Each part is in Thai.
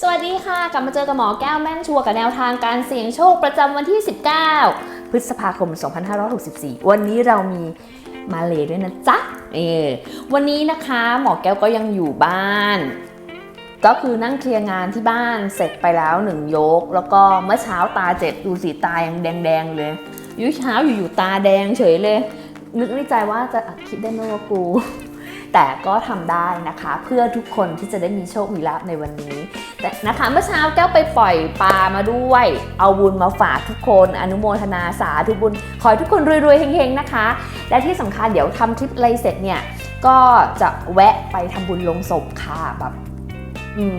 สวัสดีค่ะ กลับมาเจอกับหมอแก้วแม่นชัวกับแนวทางการเสี่ยงโชคประจำวันที่ 19 พฤษภาคม 2564 วันนี้เรามีมาเลยด้วยนะจ๊ะเออวันนี้นะคะหมอแก้วก็ยังอยู่บ้านก็คือนั่งเคลียร์งานที่บ้านเสร็จไปแล้วหนึ่งยก แล้วก็เมื่อเช้าตาเจ็บดูสีตายังแดงๆเลยยุเช้าอยู่ๆตาแดงเฉยเลย นึกในใจว่าจะอัดคลิปได้ไหมว่ากู แต่ก็ทำได้นะคะ เพื่อทุกคนที่จะได้มีโชคมีลาภในวันนี้แต่นะคะเมื่อเช้าแก้วไปปล่อยปลามาด้วย เอาบุญมาฝากทุกคน อนุโมทนาสาธุบุญ ขอให้ทุกคนรวยๆเฮงๆนะคะ และที่สำคัญเดี๋ยวทำทริปอะไรเสร็จเนี่ยก็จะแวะไปทำบุญลงศพค่ะแบบ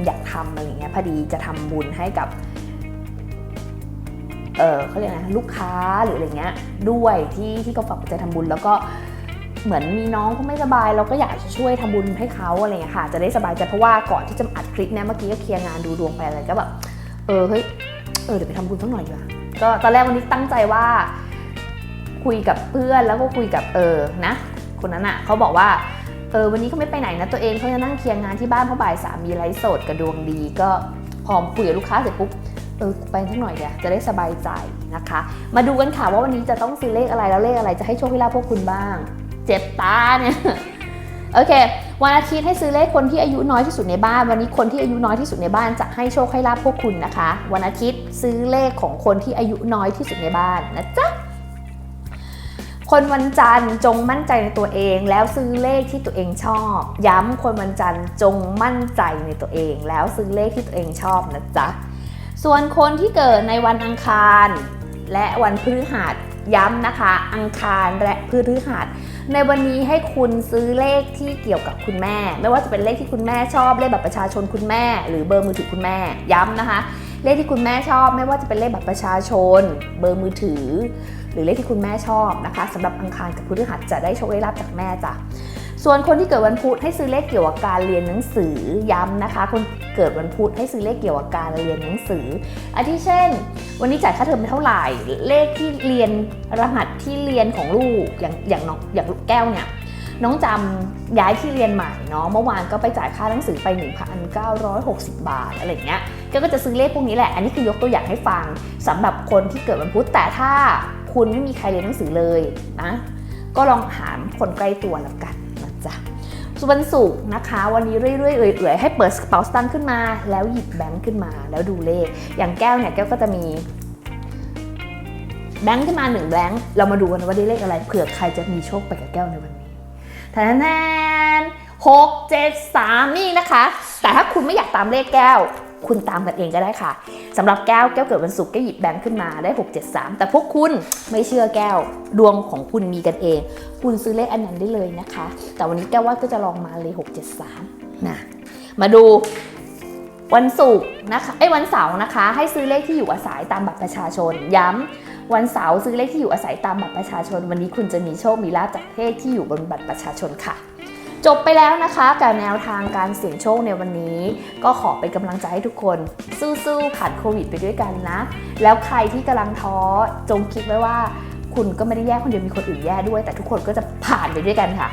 อยากทำอะไรเงี้ยพอดีจะทำบุญให้กับเออเขาเรียกนะลูกค้าหรืออะไรเงี้ยด้วยที่ที่เขาฝากจจัยทำบุญแล้วก็ เหมือนมีน้องเขาไม่สบาย เราก็อยากจะช่วยทำบุญให้เขาอะไรเงี้ยค่ะ จะได้สบายใจเพราะว่าก่อนที่จะอัดคลิปเนี่ยเมื่อกี้ก็เคลียร์งานดูดวงไปอะไรก็แบบเออเฮ้ยเออเดี๋ยวไปทำบุญสักหน่อยดีกว่าก็ตอนแรกวันนี้ตั้งใจว่า คุยกับเพื่อนแล้วก็คุยกับเออนะ คนนั้นอะเขาบอกว่าเออวันนี้เขาไม่ไปไหนนะตัวเองเขาจะนั่งเคลียร์งานที่บ้านเพราะบ่ายสามมีไลฟ์สดกับดวงดีก็พอคุยกับลูกค้าเสร็จปุ๊บเออไปสักหน่อยเดี๋ยวจะได้สบายใจนะคะ มาดูกันค่ะว่าวันนี้จะต้องซื้อเลขอะไรแล้วเลขอะไรจะให้โชคให้ลาภพวกคุณบ้าง เจ็บตาเนี่ยโอเค วันอาทิตย์ให้ซื้อเลขคนที่อายุน้อยที่สุดในบ้าน วันนี้คนที่อายุน้อยที่สุดในบ้านจะให้โชคให้ลาภพวกคุณนะคะ วันอาทิตย์ซื้อเลขของคนที่อายุน้อยที่สุดในบ้านนะจ๊ะคนวันจันทร์จงมั่นใจในตัวเอง แล้วซื้อเลขที่ตัวเองชอบ ย้ำคนวันจันทร์จงมั่นใจในตัวเอง แล้วซื้อเลขที่ตัวเองชอบนะจ๊ะส่วนคนที่เกิดในวันอังคาร และวันพฤหัส ย้ำนะคะ อังคารและพฤหัสในวันนี้ให้คุณซื้อเลขที่เกี่ยวกับคุณแม่ ไม่ว่าจะเป็นเลขที่คุณแม่ชอบเลขบัตรประชาชนคุณแม่ หรือเบอร์มือถือคุณแม่ ย้ำนะคะ เลขที่คุณแม่ชอบ ไม่ว่าจะเป็นเลขบัตรประชาชน เบอร์มือถือ หรือเลขที่คุณแม่ชอบนะคะสำหรับอังคารกับพฤหัสจะได้โชคได้ลาภจากแม่จ้ะส่วนคนที่เกิดวันพุธให้ซื้อเลขเกี่ยวกับการเรียนหนังสือย้ำนะคะ คน เกิดวันพุธให้ซื้อเลขเกี่ยวกับการเรียนหนังสืออาทิเช่น วันนี้จ่ายค่าเทอมไปเท่าไหร่ เลขที่เรียนรหัสที่เรียนของลูกอย่างอย่างน้องอย่างลูกแก้วเนี่ยน้องจำย้ายที่เรียนใหม่เนาะเมื่อวานก็ไปจ่ายค่าหนังสือไป 1,960 บาทอะไรอย่างเงี้ยแกก็จะซื้อเลขพวกนี้แหละ อันนี้คือยกตัวอย่างให้ฟังสำหรับคนที่เกิดวันพุธแต่ถ้าคุณไม่มีใครเรียนหนังสือเลยนะ ก็ลองหามคนใกล้ตัวแล้วกันนะจ๊ะ วนวันศุกร์นะคะ วันนี้เรื่อยๆเอื่อยๆให้เปิดกระเป๋าสตางค์ขึ้นมา แล้วหยิบแบงค์ขึ้นมา แล้วดูเลข อย่างแก้วเนี่ยแก้วก็จะมีแบงค์ขึ้นมาหนึ่งแบงค์เรามาดูกันว่าได้เลขอะไรเผื่อใครจะมีโชคไปกับแก้วในวันนี้แทนแทนหกเจ็ดสามนี่นะคะ แต่ถ้าคุณไม่อยากตามเลขแก้ว คุณตามกันเองก็ได้ค่ะสำหรับแก้วแก้วเกิดวันศุกร์แก้วหยิบแบงค์ขึ้นมาได้ 673 แต่พวกคุณไม่เชื่อแก้วดวงของคุณมีกันเอง คุณซื้อเลขอันนั้นได้เลยนะคะ แต่วันนี้แก้วว่าก็จะลองมาเลย 673นะมาดูวันศุกร์นะคะไอ้วันเสาร์นะคะ ให้ซื้อเลขที่อยู่อาศัยตามบัตรประชาชน ย้ำวันเสาร์ซื้อเลขที่อยู่อาศัยตามบัตรประชาชน วันนี้คุณจะมีโชคมีลาภจากเลขที่อยู่บนบัตรประชาชนค่ะ จบไปแล้วนะคะกับแนวทางการเสี่ยงโชคในวันนี้ ก็ขอเป็นกำลังใจให้ทุกคนสู้ๆผ่านโควิดไปด้วยกันนะ แล้วใครที่กำลังท้อจงคิดไว้ว่า คุณก็ไม่ได้แย่คนเดียวมีคนอื่นแย่ด้วย แต่ทุกคนก็จะผ่านไปด้วยกันค่ะ